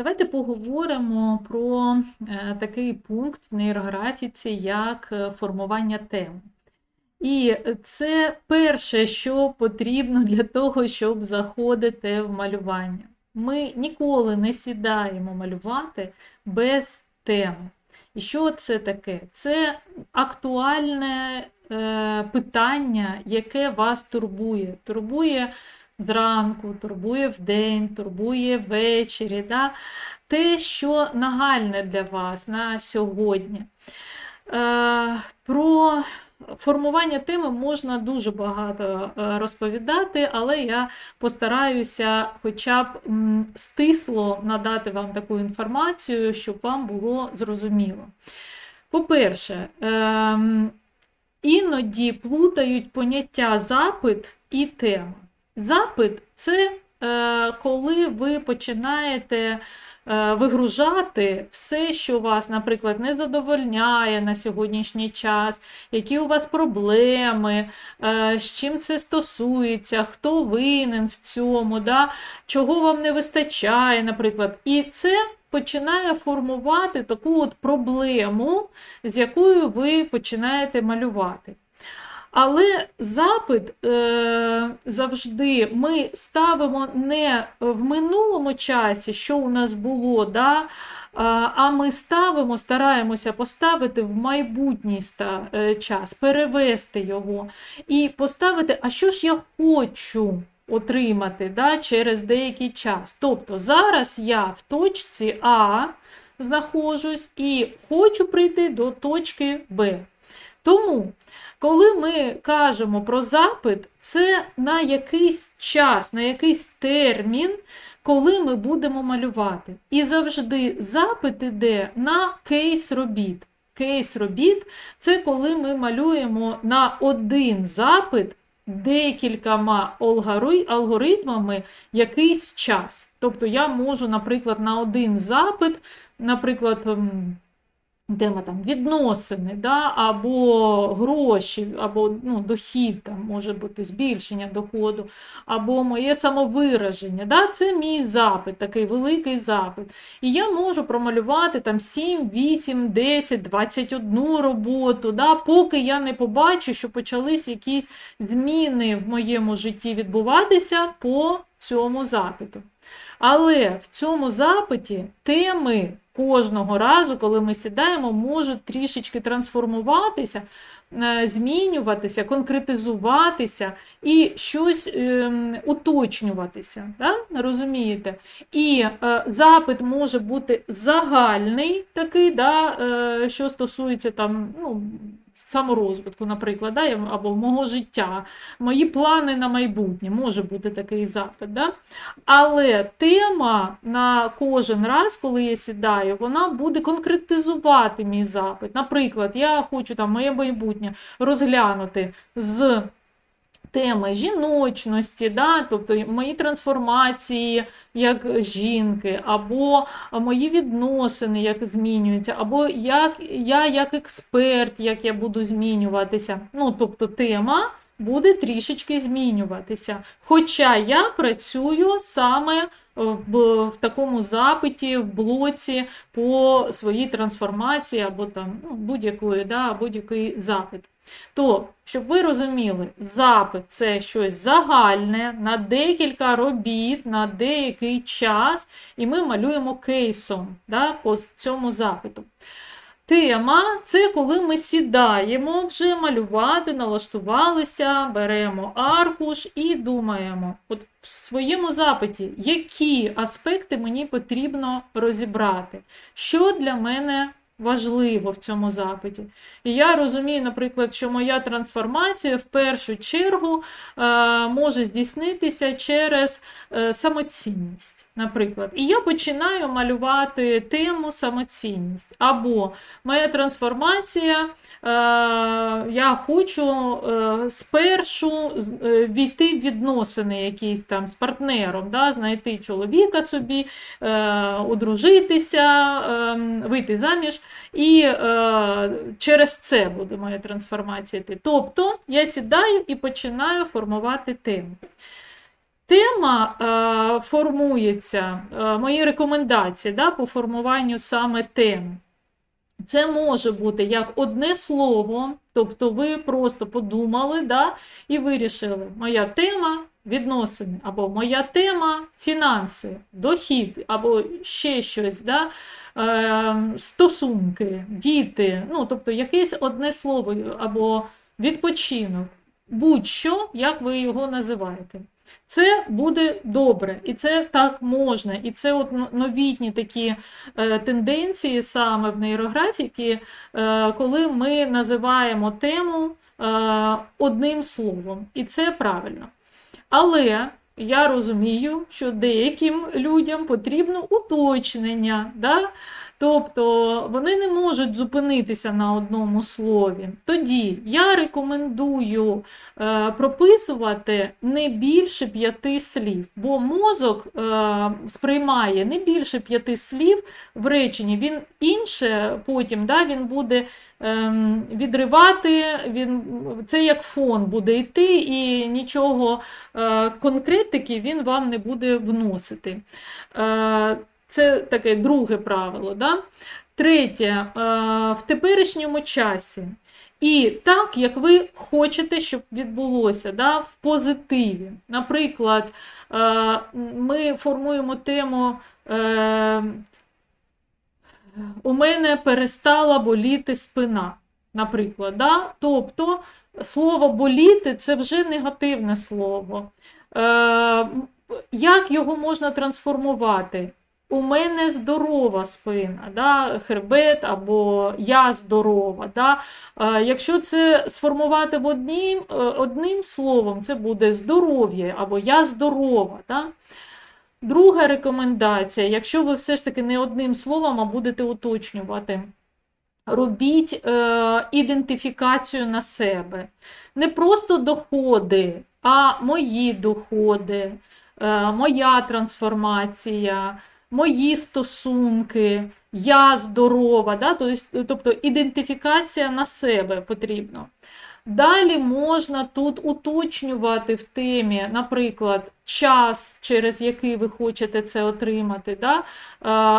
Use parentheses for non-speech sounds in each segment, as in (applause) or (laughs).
Давайте поговоримо про е, такий пункт в нейрографіці, як е, формування тем. І це перше, що потрібно (laughs) для того, щоб заходити в малювання. Ми ніколи не сідаємо малювати без теми. І що це таке? Це актуальне е, питання, яке вас турбує. Турбує зранку, турбує вдень, турбує ввечері. Да? Те, що нагальне для вас на сьогодні. Е, Про формування теми можна дуже багато е, розповідати, але я постараюся хоча б стисло надати вам таку інформацію, щоб вам було зрозуміло. По-перше, ем, іноді плутають поняття запит і тема. Запит це е, коли ви починаєте е, вигружати все, що вас, наприклад, не задовольняє на сьогоднішній час, які у вас проблеми, е, з чим це стосується, хто винен в цьому, да? чого вам не вистачає, наприклад. І це починає формувати таку от проблему, з якою ви починаєте малювати. Але запит е, завжди ми ставимо не в минулому часі, що у нас було, да, а ми ставимо, стараємося поставити в майбутній е, час, перевести його і поставити, а що ж я хочу отримати да, через деякий час. Тобто зараз я в точці А знаходжусь і хочу прийти до точки Б. Тому. Коли ми кажемо про запит, це на якийсь час, на якийсь термін, коли ми будемо малювати. І завжди запит іде на кейс робіт. Кейс робіт це коли ми малюємо на один запит декількома алгоритмами якийсь час. Тобто я можу, наприклад, на один запит, наприклад, тема там відносини, да, або гроші, або ну, дохід, там, може бути збільшення доходу, або моє самовираження. Да, Це мій запит, такий великий запит. І я можу промалювати там 7, 8, 10, 21 роботу, да, поки я не побачу, що почались якісь зміни в моєму житті відбуватися по цьому запиту. Але в цьому запиті теми кожного разу, коли ми сідаємо, можуть трішечки трансформуватися, е, змінюватися, конкретизуватися і щось ем, уточнюватися. Да? Розумієте? І е, запит може бути загальний, такий, да, е, що стосується там, ну, саморозвитку, наприклад, да, або мого життя, мої плани на майбутнє, може бути такий запит. Да? Але тема на кожен раз, коли я сідаю, вона буде конкретизувати мій запит. Наприклад, я хочу там моє майбутнє розглянути з теми жіночності, да, тобто мої трансформації як жінки, або мої відносини, як змінюються, або як я як експерт, як я буду змінюватися. Ну, тобто тема. Буде трішечки змінюватися. Хоча я працюю саме в, в такому запиті, в блоці по своїй трансформації, або там ну, будь-якої да, будь-який запит. То, щоб ви розуміли, запит це щось загальне на декілька робіт, на деякий час, і ми малюємо кейсом да, по цьому запиту. Тема це коли ми сідаємо вже малювати, налаштувалися, беремо аркуш і думаємо, от в своєму запиті, які аспекти мені потрібно розібрати, що для мене важливо в цьому запиті. І я розумію, наприклад, що моя трансформація в першу чергу е, може здійснитися через е, самоцінність. Наприклад, і я починаю малювати тему самоцінність. Або моя трансформація, е, я хочу е, спершу е, війти в відносини якісь там з партнером, да, знайти чоловіка собі, е, одружитися, е, вийти заміж. І е, через це буде моя трансформація. Тобто я сідаю і починаю формувати тему. Тема е, формується, е, мої рекомендації да, по формуванню саме теми. Це може бути як одне слово, тобто ви просто подумали да, і вирішили, моя тема відносини, або моя тема фінанси, дохід, або ще щось, да, е, стосунки, діти, ну, тобто якесь одне слово, або відпочинок, будь-що, як ви його називаєте. Це буде добре, і це так можна. І це от новітні такі е, тенденції саме в нейрографіки, е, коли ми називаємо тему е, одним словом. І це правильно. Але я розумію, що деяким людям потрібно уточнення. Да? Тобто вони не можуть зупинитися на одному слові. Тоді я рекомендую е, прописувати не більше п'яти слів, бо мозок е, сприймає не більше п'яти слів в реченні. Він інше потім да, він буде е, відривати, він, це як фон буде йти, і нічого е, конкретики він вам не буде вносити. Це таке друге правило. Да? Третє, е, в теперішньому часі. І так, як ви хочете, щоб відбулося да, в позитиві. Наприклад, е, ми формуємо тему. Е, У мене перестала боліти спина. Наприклад, да? тобто слово боліти це вже негативне слово. Як його можна трансформувати? У мене здорова спина, да, хребет або я здорова. Да. Якщо це сформувати в однім, е, одним словом, це буде здоров'я або я здорова. Да. Друга рекомендація, якщо ви все ж таки не одним словом, а будете уточнювати. Робіть е, ідентифікацію на себе. Не просто доходи, а мої доходи, е, моя трансформація, мої стосунки, я здорова. Да? Тобто ідентифікація на себе потрібна. Далі можна тут уточнювати в темі, наприклад, час, через який ви хочете це отримати, да?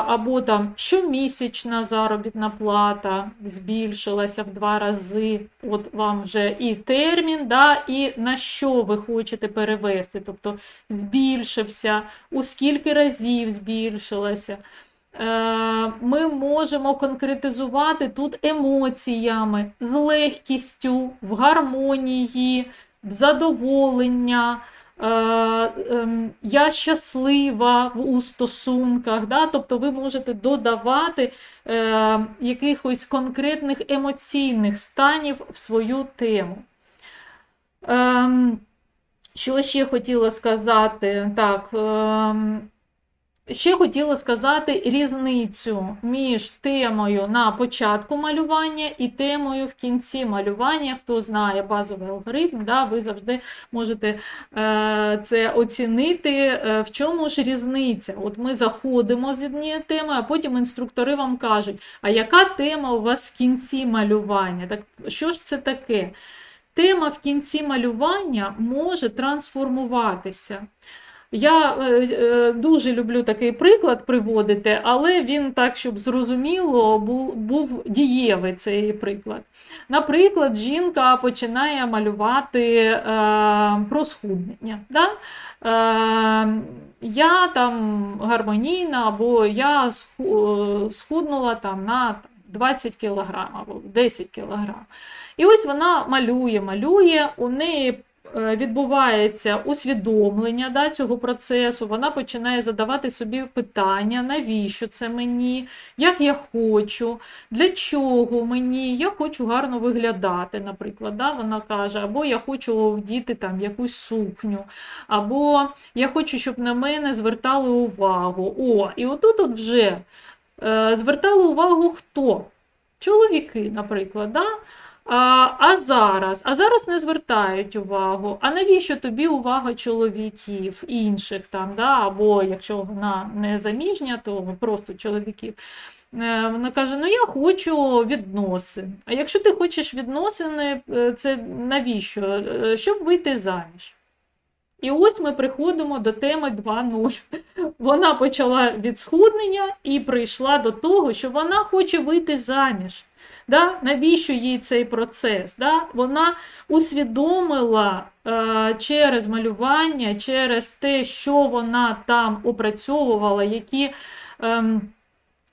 або там щомісячна заробітна плата збільшилася в два рази. От вам вже і термін, да? і на що ви хочете перевести. Тобто збільшився, у скільки разів збільшилася. Е, ми можемо конкретизувати тут емоціями, з легкістю, в гармонії, в задоволення. Е, ем, я щаслива у стосунках, Да? тобто ви можете додавати е, якихось конкретних емоційних станів в свою тему. Ем, що ще хотіла сказати? Так, ем, Ще хотіла сказати різницю між темою на початку малювання і темою в кінці малювання. Хто знає базовий алгоритм, да, ви завжди можете е, це оцінити. Е, в чому ж різниця? От Ми заходимо з однієї теми, а потім інструктори вам кажуть, а яка тема у вас в кінці малювання? Так Що ж це таке? Тема в кінці малювання може трансформуватися. Я е, е, дуже люблю такий приклад приводити, але він так, щоб зрозуміло, був, був дієвий цей приклад. Наприклад, жінка починає малювати е, про схуднення. Да? Е, Я там гармонійна, або я схуднула там на 20 кг або 10 кг. І ось вона малює, малює, у неї Е, відбувається усвідомлення да, цього процесу, вона починає задавати собі питання, навіщо це мені, як я хочу, для чого мені, я хочу гарно виглядати, наприклад. Да, Вона каже, або я хочу вдіти там якусь сукню, або я хочу, щоб на мене звертали увагу. О, І отут от вже е, звертали увагу хто? Чоловіки, наприклад. Да? А а зараз А зараз не звертають увагу. А навіщо тобі увага чоловіків, інших там, да? або якщо вона не заміжня, то просто чоловіків. Е, вона каже: Ну, я хочу відносин. А якщо ти хочеш відносини, е, це навіщо? Е, щоб вийти заміж. І ось ми приходимо до теми 2.0. (laughs) Вона почала від схуднення і прийшла до того, що вона хоче вийти заміж. Да? Навіщо їй цей процес? Да? Вона усвідомила е, через малювання, через те, що вона там опрацьовувала, які. Е,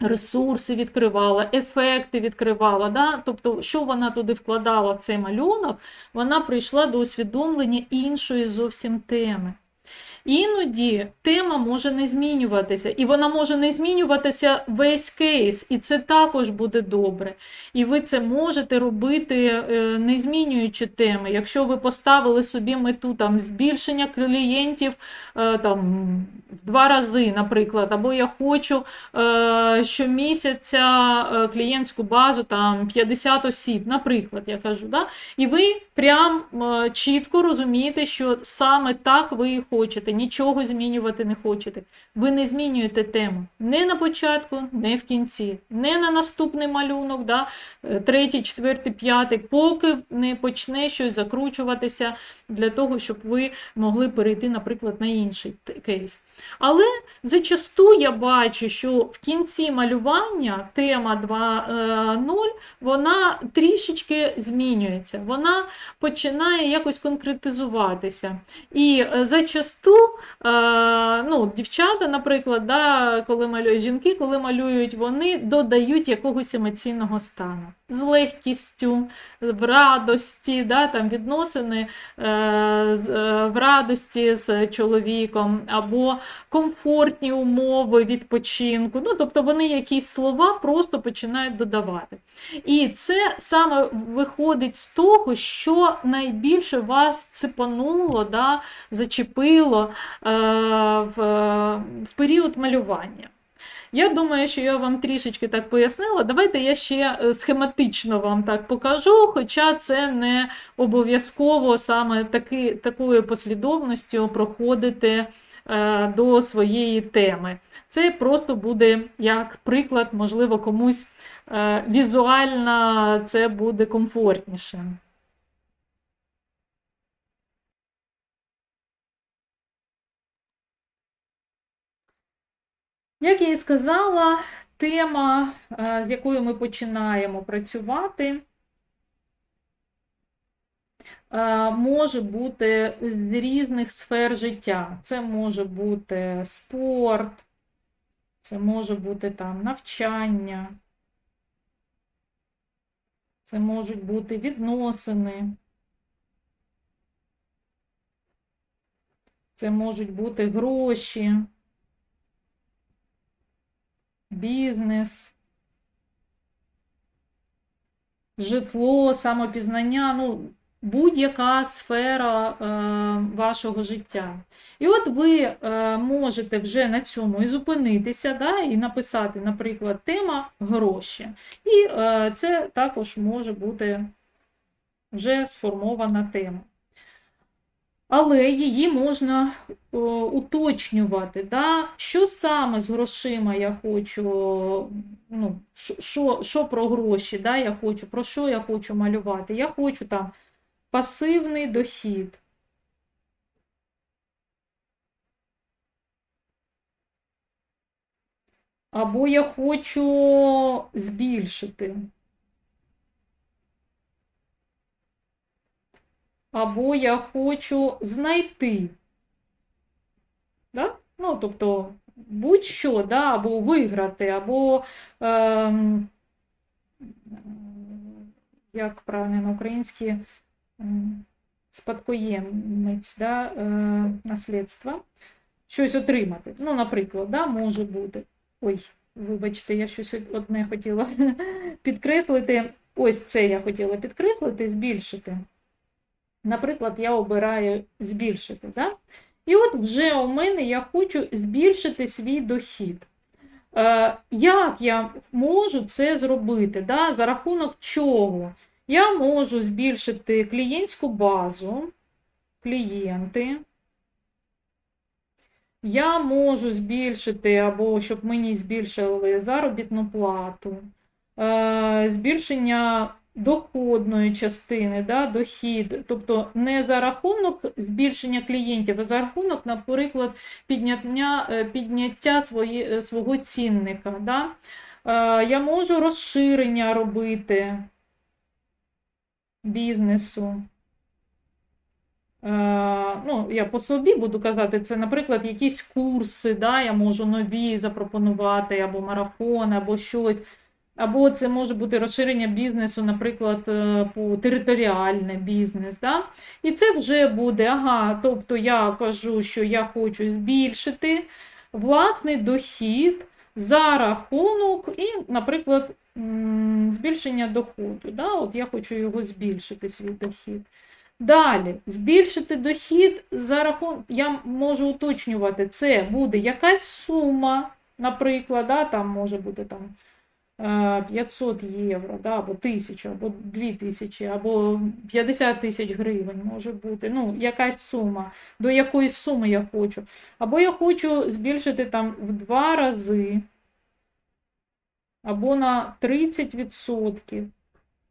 Ресурси відкривала, ефекти відкривала. Да? Тобто, що вона туди вкладала в цей малюнок, вона прийшла до усвідомлення іншої зовсім теми. Іноді тема може не змінюватися, і вона може не змінюватися весь кейс, і це також буде добре. І ви це можете робити, е, не змінюючи теми. Якщо ви поставили собі мету там, збільшення клієнтів е, там, в два рази, наприклад, або я хочу е, щомісяця клієнтську базу там, 50 осіб, наприклад, я кажу, да? і ви прям чітко розумієте, що саме так ви і хочете нічого змінювати не хочете. Ви не змінюєте тему не на початку, не в кінці, не на наступний малюнок, да? Е, третій, четвертий, п'ятий, поки не почне щось закручуватися для того, щоб ви могли перейти, наприклад, на інший кейс. Але зачасту я бачу, що в кінці малювання тема 2.0 вона трішечки змінюється, вона починає якось конкретизуватися. І е, зачасту е, ну, дівчата, наприклад, да, коли малюють жінки, коли малюють, вони додають якогось емоційного стану з легкістю, в радості, да, там відносини е, е, в радості з чоловіком, або комфортні умови відпочинку. Ну, Тобто вони якісь слова просто починають додавати. І це саме виходить з того, що найбільше вас цепануло, да, зачепило е, в, в період малювання. Я думаю, що я вам трішечки так пояснила. Давайте я ще е, схематично вам так покажу, хоча це не обов'язково саме таки, такою послідовністю проходити е, до своєї теми. Це просто буде як приклад, можливо, комусь е, візуально це буде комфортніше. Як я і сказала, тема, е, з якою ми починаємо працювати, е, може бути з різних сфер життя. Це може бути спорт, це може бути там навчання, це можуть бути відносини. Це можуть бути гроші бізнес, житло, самопізнання, ну, будь-яка сфера е, вашого життя. І от ви е, можете вже на цьому і зупинитися, да, і написати, наприклад, тема гроші. І е, це також може бути вже сформована тема але її можна о, уточнювати. Да? Що саме з грошима я хочу, ну, що що про гроші да, я хочу, про що я хочу малювати? Я хочу там пасивний дохід. Або я хочу збільшити. Або я хочу знайти. Да? Ну, тобто, будь-що, да? або виграти, або, е, як правильно на українській спадкоємець да? е, наслідства, щось отримати. Ну, наприклад, да? може бути. Ой, вибачте, я щось одне хотіла (laughs) підкреслити. Ось це я хотіла підкреслити, збільшити. Наприклад, я обираю збільшити. Да? І от вже у мене я хочу збільшити свій дохід. Е, Як я можу це зробити? Да? За рахунок чого? Я можу збільшити клієнтську базу, клієнти. Я можу збільшити, або щоб мені збільшили заробітну плату, е, збільшення доходної частини, да, дохід, тобто не за рахунок збільшення клієнтів, а за рахунок, наприклад, підняття, е, підняття свої, е, свого цінника. Да. Е, Я можу розширення робити бізнесу. Ну, я по собі буду казати, це, наприклад, якісь курси, да, я можу нові запропонувати, або марафон, або щось. Або це може бути розширення бізнесу, наприклад, е, по територіальний бізнес. Да? І це вже буде, ага, тобто я кажу, що я хочу збільшити власний дохід за рахунок і, наприклад, збільшення доходу. Да? От я хочу його збільшити, свій дохід. Далі, збільшити дохід за рахунок, я можу уточнювати, це буде якась сума, наприклад, да, там може бути там 500 євро, да, або 1000, або 2000, або 50 тисяч гривень може бути. Ну, якась сума, до якої суми я хочу. Або я хочу збільшити там в два рази, або на 30%.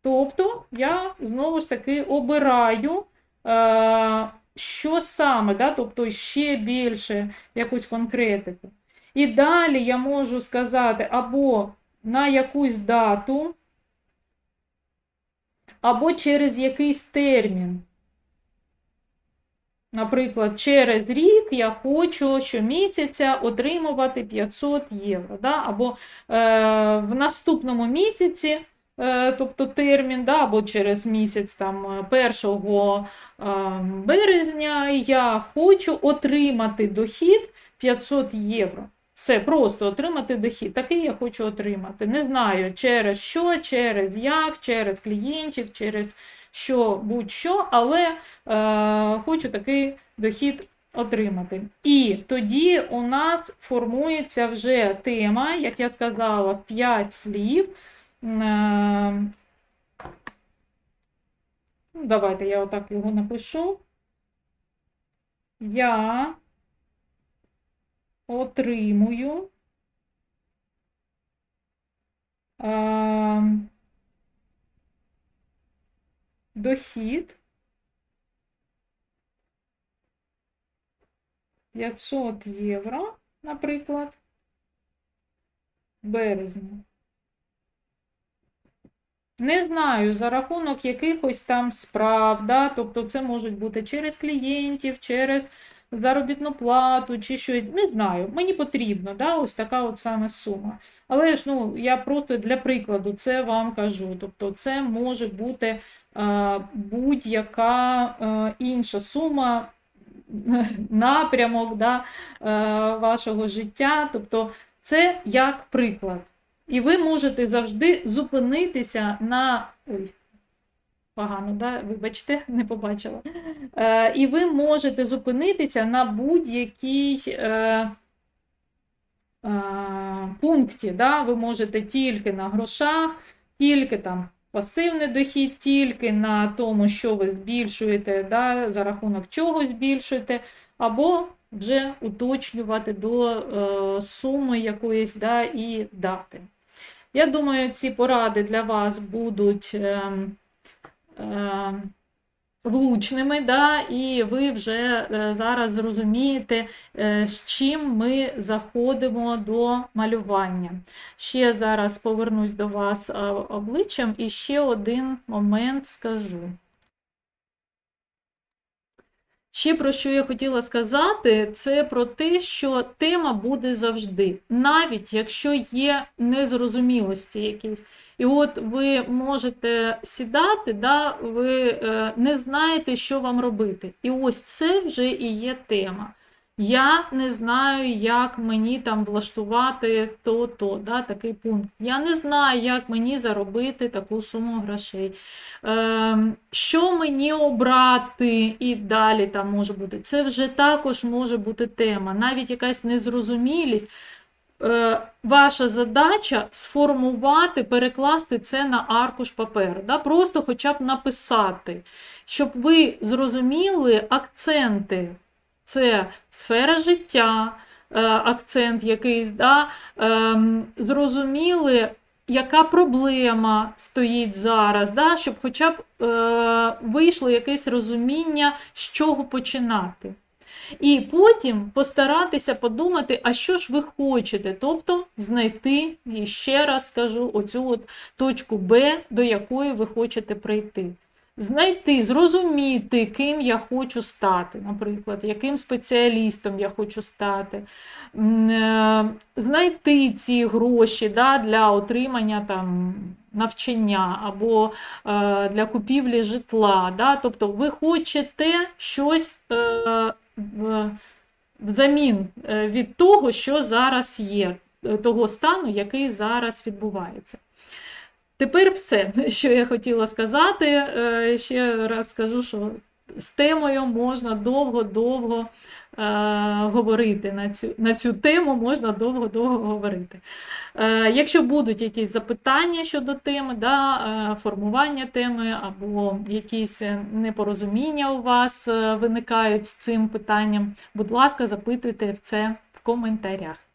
Тобто я знову ж таки обираю, е, що саме, да? тобто ще більше якусь конкретику. І далі я можу сказати або на якусь дату, або через якийсь термін. Наприклад, через рік я хочу щомісяця отримувати 500 євро. Да? Або е, в наступному місяці Е, тобто термін, да, або через місяць там 1 е, березня я хочу отримати дохід 500 євро. Все, просто отримати дохід. Такий я хочу отримати. Не знаю, через що, через як, через клієнтів, через що будь-що, але е, хочу такий дохід отримати. І тоді у нас формується вже тема, як я сказала, 5 слів. Е, ну, Давайте я отак його напишу. Я отримую е, дохід 500 євро, наприклад, березня. Не знаю, за рахунок якихось там справ, да? тобто це можуть бути через клієнтів, через заробітну плату чи щось. Не знаю, мені потрібно, да? ось така от саме сума. Але ж ну, я просто для прикладу це вам кажу. Тобто, це може бути е, будь-яка е, інша сума, (laughs) напрямок да, е, вашого життя. Тобто, це як приклад. І ви можете завжди зупинитися на. Ой, погано, да? вибачте, (laughs) не побачила. Е, І ви можете зупинитися на будь-якій е, е, пункті. Да? Ви можете тільки на грошах, тільки там пасивний дохід, тільки на тому, що ви збільшуєте, да? за рахунок чого збільшуєте, або вже уточнювати до е, суми якоїсь да, і дати. Я думаю, ці поради для вас будуть е, влучними, да, і ви вже е, зараз зрозумієте, е, з чим ми заходимо до малювання. Ще зараз повернусь до вас обличчям і ще один момент скажу. Ще про що я хотіла сказати, це про те, що тема буде завжди, навіть якщо є незрозумілості якісь. І от ви можете сідати, да, ви е, не знаєте, що вам робити. І ось це вже і є тема. Я не знаю, як мені там влаштувати то-то, да, такий пункт. Я не знаю, як мені заробити таку суму грошей. Е, Що мені обрати і далі там може бути. Це вже також може бути тема. Навіть якась незрозумілість. Е, Ваша задача сформувати, перекласти це на аркуш паперу. Да? Просто хоча б написати, щоб ви зрозуміли акценти це сфера життя, е, акцент якийсь, да, ем, зрозуміли яка проблема стоїть зараз, да? щоб хоча б е, вийшло якесь розуміння, з чого починати. І потім постаратися подумати, а що ж ви хочете, тобто знайти, і ще раз скажу, оцю от точку Б, до якої ви хочете прийти. Знайти, зрозуміти, ким я хочу стати, наприклад, яким спеціалістом я хочу стати, е, знайти ці гроші да, для отримання там, навчання або е, для купівлі житла. Да? Тобто ви хочете щось е, взамін е, від того, що зараз є, е, того стану, який зараз відбувається. Тепер все, (laughs) що я хотіла сказати. Е, Ще раз скажу, що з темою можна довго-довго е, говорити на цю, на цю тему, можна довго-довго говорити. Е, Якщо будуть якісь запитання щодо теми, да, формування теми або якісь непорозуміння у вас виникають з цим питанням, будь ласка, запитуйте це в коментарях.